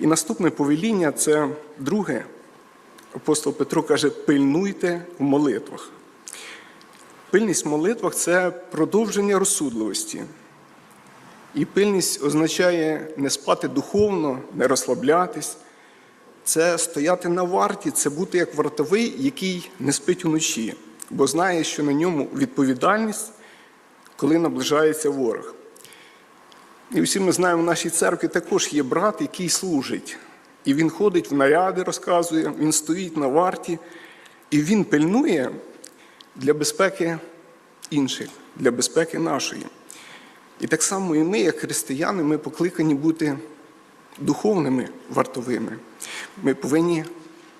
І наступне повеління це друге. Апостол Петро каже: пильнуйте в молитвах. Пильність в молитвах це продовження розсудливості. І пильність означає не спати духовно, не розслаблятись. Це стояти на варті, це бути як вартовий, який не спить уночі, бо знає, що на ньому відповідальність, коли наближається ворог. І всі ми знаємо, в нашій церкві також є брат, який служить. І він ходить в наряди, розказує, він стоїть на варті, і він пильнує для безпеки інших, для безпеки нашої. І так само і ми, як християни, ми покликані бути духовними вартовими. Ми повинні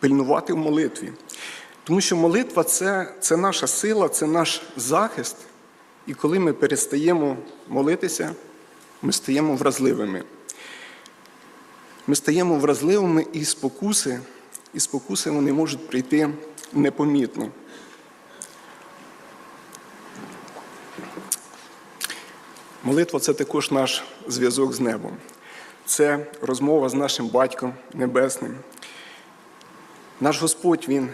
пильнувати в молитві. Тому що молитва це, це наша сила, це наш захист. І коли ми перестаємо молитися, ми стаємо вразливими. Ми стаємо вразливими і спокуси, і спокуси вони можуть прийти непомітно. Молитва це також наш зв'язок з небом. Це розмова з нашим батьком Небесним. Наш Господь Він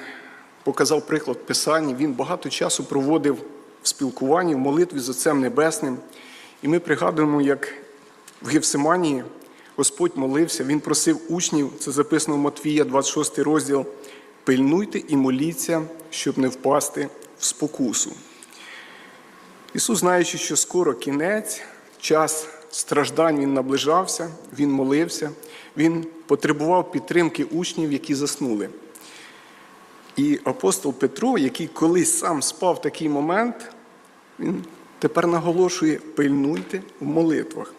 показав приклад в Писанні, Він багато часу проводив в спілкуванні, в молитві з Отцем Небесним. І ми пригадуємо, як в Гевсиманії Господь молився, Він просив учнів, це записано в Матвія, 26 розділ, пильнуйте і моліться, щоб не впасти в спокусу. Ісус, знаючи, що скоро кінець, час страждань Він наближався, Він молився, Він потребував підтримки учнів, які заснули. І апостол Петро, який колись сам спав в такий момент, він тепер наголошує: пильнуйте в молитвах.